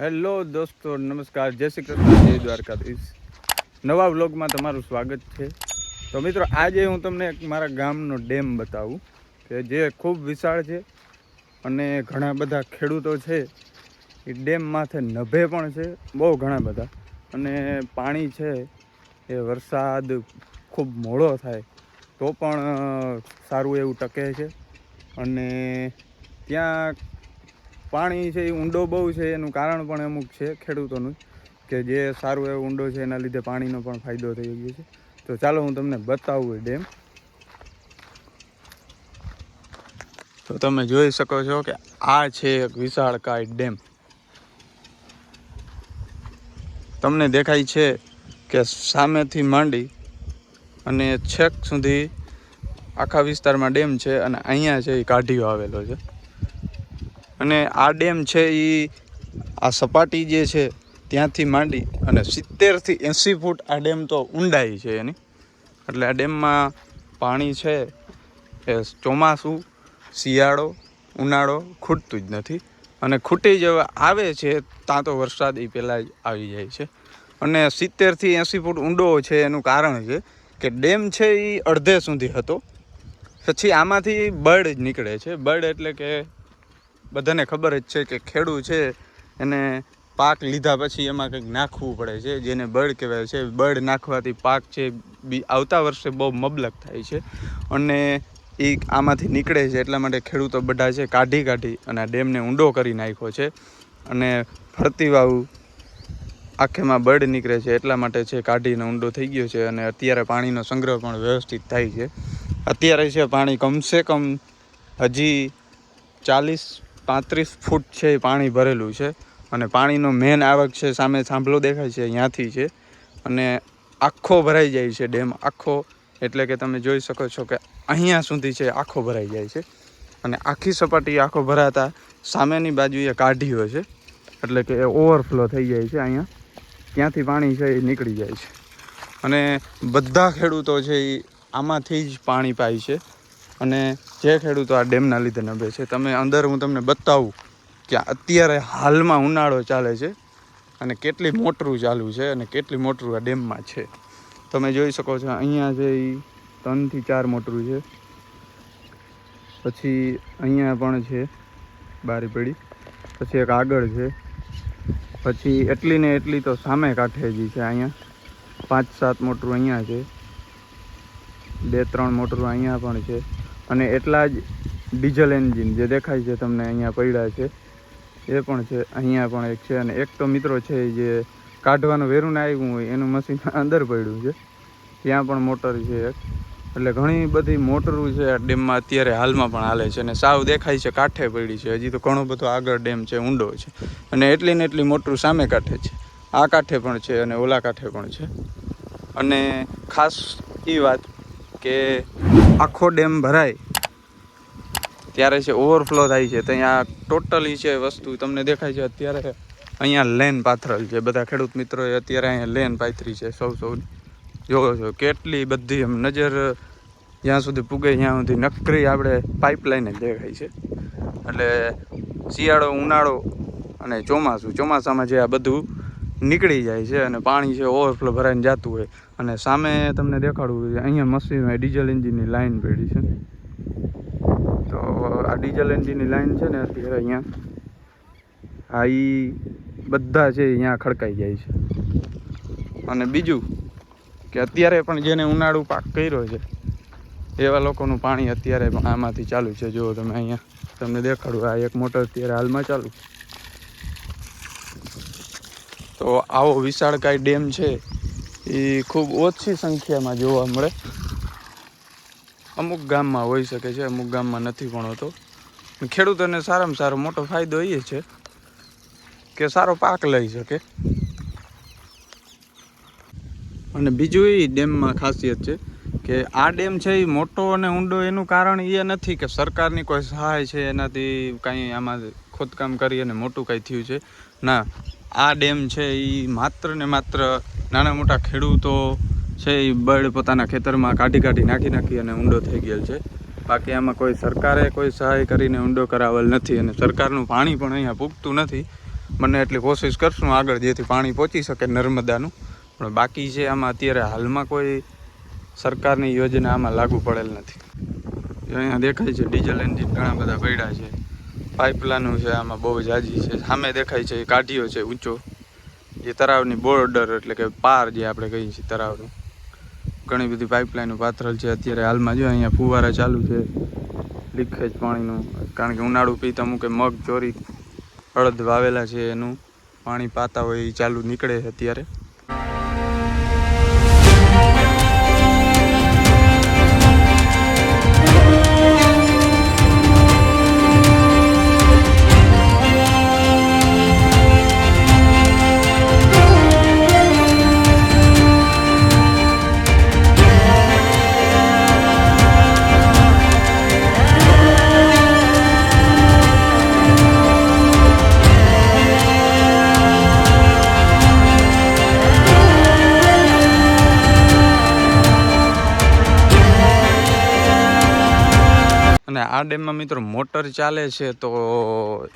Hello દોસ્તો, નમસ્કાર. જય શ્રી કૃષ્ણ, જય દ્વારકાધીશ. નવા વ્લોગમાં તમારું સ્વાગત છે. તો મિત્રો, આજે હું તમને મારા ગામનો ડેમ બતાવું, કે જે ખૂબ વિશાળ છે અને ઘણા બધા ખેડૂતો છે. એ ડેમ માથે નભે પણ છે, બહુ ઘણા બધા. અને પાણી છે, એ વરસાદ ખૂબ મોડો થાય, તો પણ સારું એવું ટકે છે. અને ત્યાં પાણી છે, એ ઊંડો બહુ છે, એનું કારણ પણ અમુક છે ખેડૂતોનું કે જે સારું એવો ઊંડો છે, એના લીધે પાણીનો પણ ફાયદો થઈ ગયો છે. તો ચાલો હું તમને બતાવું એ ડેમ. તો તમે જોઈ શકો છો કે આ છે એક વિશાળકાય ડેમ. તમને દેખાય છે કે સામેથી માંડી અને છેક સુધી આખા વિસ્તારમાં ડેમ છે અને અહીંયા છે એ કાઢીઓ આવેલો છે. અને આ ડેમ છે એ આ સપાટી જે છે ત્યાંથી માંડી અને સિત્તેરથી એંસી ફૂટ આ ડેમ તો ઊંડાઈ છે એની. એટલે આ ડેમમાં પાણી છે એ ચોમાસું, શિયાળો, ઉનાળો ખૂટતું જ નથી. અને ખૂટી જ આવે છે ત્યાં તો વરસાદ એ પહેલાં જ આવી જાય છે. અને સિત્તેરથી એંસી ફૂટ ઊંડો છે એનું કારણ છે કે ડેમ છે એ અડધે સુધી હતો. પછી આમાંથી બર્ડ જ નીકળે છે. બર્ડ એટલે કે બધાને ખબર જ છે કે ખેડૂત છે એને પાક લીધા પછી એમાં કંઈક નાખવું પડે છે, જેને બળ કહેવાય છે. બળ નાખવાથી પાક છે બી આવતા વર્ષે બહુ મબલક થાય છે અને એ આમાંથી નીકળે છે, એટલા માટે ખેડૂતો બધા છે કાઢી કાઢી અને આ ડેમને ઊંડો કરી નાખ્યો છે અને ફરતી વાવ આખેમાં બળ નીકળે છે, એટલા માટે છે કાઢીને ઊંડો થઈ ગયો છે અને અત્યારે પાણીનો સંગ્રહ પણ વ્યવસ્થિત થાય છે. અત્યારે છે પાણી કમસે કમ હજી ચાલીસ પાંત્રીસ ફૂટ છે એ પાણી ભરેલું છે અને પાણીનો મેન આવક છે, સામે થાંભલો દેખાય છે, અહીંયાથી છે. અને આખો ભરાઈ જાય છે ડેમ, આખો. એટલે કે તમે જોઈ શકો છો કે અહીંયા સુધી છે આખો ભરાઈ જાય છે. અને આખી સપાટી આખો ભરાતા સામેની બાજુએ કાઢીઓ છે. એટલે કે ઓવરફ્લો થઈ જાય છે અહીંયા. ત્યાંથી પાણી છે એ નીકળી જાય છે. અને બધા ખેડૂતો છે એ આમાંથી જ પાણી પાય છે. અને જે ખેડૂતો આ ડેમના લીધે નભે છે, તમે અંદર હું તમને બતાવું કે અત્યારે હાલમાં ઉનાળો ચાલે છે અને કેટલી મોટરું ચાલુ છે અને કેટલી મોટરું આ ડેમમાં છે. તમે જોઈ શકો છો અહીંયા છે એ ત્રણથી ચાર મોટરું છે. પછી અહીંયા પણ છે, બારી પડી. પછી એક આગળ છે. પછી એટલી ને એટલી તો સામે કાંઠે જ છે અહીંયા. પાંચ સાત મોટરું અહીંયા છે. બે ત્રણ મોટરું અહીંયા પણ છે. અને એટલા જ ડીઝલ એન્જિન જે દેખાય છે તમને અહીંયા પડ્યા છે, એ પણ છે, અહીંયા પણ એક છે. અને એક તો મિત્રો છે જે કાઢવાનું વેરું આવ્યું હોય, એનું મશીન અંદર પડ્યું છે. ત્યાં પણ મોટર છે એક. એટલે ઘણી બધી મોટરું છે આ ડેમમાં અત્યારે હાલમાં પણ હાલે છે. અને સાવ દેખાય છે કાંઠે પડી છે. હજી તો ઘણો બધો આગળ ડેમ છે, ઊંડો છે. અને એટલી ને એટલી મોટરું સામે કાંઠે છે. આ કાંઠે પણ છે અને ઓલા કાંઠે પણ છે. અને ખાસ એ વાત કે આખો ડેમ ભરાય. ત્યારે છે ઓવરફ્લો થાય છે. ત્યાં ટોટલી છે વસ્તુ તમને દેખાય છે. અત્યારે અહીંયા લેન પાથરેલ છે. બધા ખેડૂત મિત્રોએ અત્યારે અહીંયા લેન પાથરી છે સૌ સૌ. જોવો છો, કેટલી બધી એમ નજર, જ્યાં સુધી પૂગે ત્યાં સુધી નકરી આપણે પાઇપલાઇન જ દેખાય છે. એટલે શિયાળો, ઉનાળો અને ચોમાસું. ચોમાસામાં જે આ બધું નીકળી જાય છે અને પાણી છે ઓવરફ્લો ભરાઈને જતું હોય. અને સામે તમને દેખાડવું છે, અહીંયા મશીનમાં ડીઝલ એન્જિનની લાઈન પડી છે. તો આ ડીઝલ એન્જિનની લાઈન છે ને અત્યારે અહીંયા, આ ઈ બધા છે અહીંયા ખડકાઈ જાય છે. અને બીજું કે અત્યારે પણ જેને ઉનાળુ પાક કર્યો છે, એવા લોકોનું પાણી અત્યારે પણ આમાંથી ચાલુ છે. જુઓ તમે અહીંયા, તમને દેખાડું, આ એક મોટર અત્યારે હાલમાં ચાલુ તો આવો વિશાળકાય ડેમ છે, એ ખૂબ ઓછી સંખ્યામાં જોવા મળે. અમુક ગામમાં હોઈ શકે છે, અમુક ગામમાં નથી પણ હોતો. ખેડૂતોને સારામાં સારો મોટો ફાયદો એ છે કે સારો પાક લઈ શકે. અને બીજું એ ડેમમાં ખાસિયત છે કે આ ડેમ છે એ મોટો અને ઊંડો એનું કારણ એ નથી કે સરકારની કોઈ સહાય છે એનાથી કાંઈ આમાં ખોદકામ કરી અને મોટું કાંઈ થયું છે. ના આ ડેમ છે એ માત્ર ને માત્ર નાના મોટા ખેડૂતો છે એ બળ પોતાના ખેતરમાં કાઢી કાઢી નાખી નાખી અને ઊંડો થઈ ગયેલ છે. બાકી આમાં કોઈ સરકારે કોઈ સહાય કરીને ઊંડો કરાવેલ નથી અને સરકારનું પાણી પણ અહીંયા પૂગતું નથી. મને એટલી કોશિશ કરશું આગળ જેથી પાણી પહોંચી શકે નર્મદાનું. પણ બાકી છે, આમાં અત્યારે હાલમાં કોઈ સરકારની યોજના આમાં લાગુ પડેલ નથી. અહીંયા દેખાય છે, ડીઝલ એન્જિન ઘણા બધા પડ્યા છે. પાઇપલાઈનું છે, આમાં બહુ જાજી છે. સામે દેખાય છે, એ કાઢીઓ છે ઊંચો. એ તળાવની બોર્ડર એટલે કે પાર જે આપણે કહીએ છીએ તળાવનું ઘણી બધી પાઇપલાઈનો પાથરલ છે. અત્યારે હાલમાં જો અહીંયા ફુવારા ચાલુ છે, લીકેજ પાણીનું. કારણ કે ઉનાળુ પીત અમુક મગ, ચોરી અડદ વાવેલા છે એનું. પાણી પાતા હોય એ ચાલુ નીકળે અત્યારે. અને આ ડેમમાં મિત્રો મોટર ચાલે છે, તો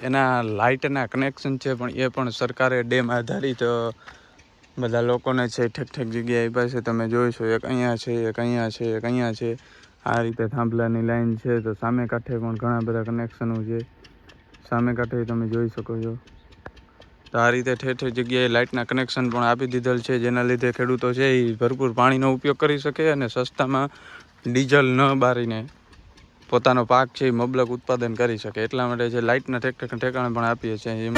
એના લાઇટના કનેક્શન છે, પણ એ પણ સરકારે ડેમ આધારિત બધા લોકોને છે, ઠેક ઠેક જગ્યાએ છે. તમે જોઈશો એક અહીંયા છે, એક અહીંયા છે, એક અહીંયા છે. આ રીતે થાંભલાની લાઈન છે, તો સામે કાંઠે પણ ઘણા બધા કનેક્શનો છે. સામે કાંઠે તમે જોઈ શકો છો. તો આ રીતે ઠેર ઠેર જગ્યાએ લાઇટના કનેક્શન પણ આપી દીધેલ છે, જેના લીધે ખેડૂતો છે, એ ભરપૂર પાણીનો ઉપયોગ કરી શકે અને સસ્તામાં ડીઝલ ન બારીને પોતાનો પાક છે એ મબલક ઉત્પાદન કરી શકે. એટલા માટે જે લાઇટના ઠેક ઠેક ઠેકાણે પણ આપીએ છીએ